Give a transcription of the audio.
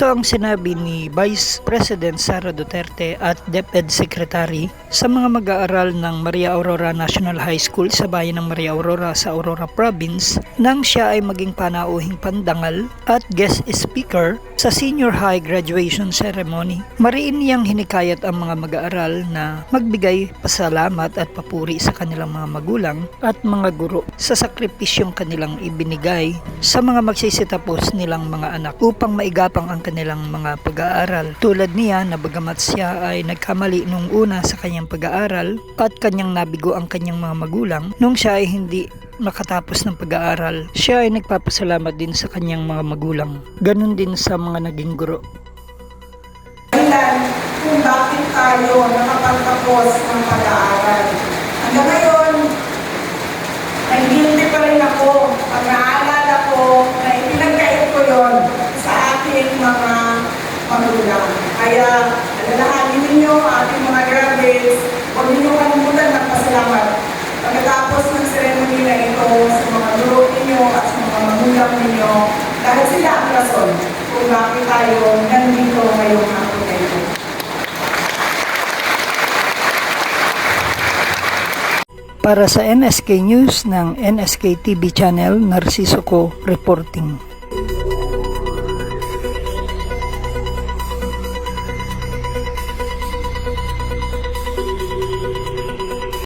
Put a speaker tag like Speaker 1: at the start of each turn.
Speaker 1: Ito ang sinabi ni Vice President Sara Duterte at DepEd Secretary sa mga mag-aaral ng Maria Aurora National High School sa bayan ng Maria Aurora sa Aurora Province nang siya ay maging panauhing pandangal at guest speaker sa senior high graduation ceremony. Mariin niyang hinikayat ang mga mag-aaral na magbigay pasalamat at papuri sa kanilang mga magulang at mga guro sa sakripisyong kanilang ibinigay sa mga magsisitapos nilang mga anak upang maigapang ang kanilang mga pag-aaral. Tulad niya na bagamat siya ay nagkamali nung una sa kanyang pag-aaral at kanyang nabigo ang kanyang mga magulang nung siya ay hindi nakatapos ng pag-aaral. Siya ay nagpapasalamat din sa kanyang mga magulang. Ganon din sa mga naging guro.
Speaker 2: dahilan kung bakit tayo nakapagtapos ng pag-aaral. Hanggang ngayon, Kaya, alalahanin ninyo ating mga graduates, huwag ninyo kalimutan magpasalamat. Pagkatapos ng ceremony na ito sa mga guro ninyo at sa mga magulang ninyo, dahil sila ang rason kung bakit tayo nandito ngayong hapon na ito.
Speaker 1: Para sa NSK News ng NSK TV Channel, Narciso Ko Reporting.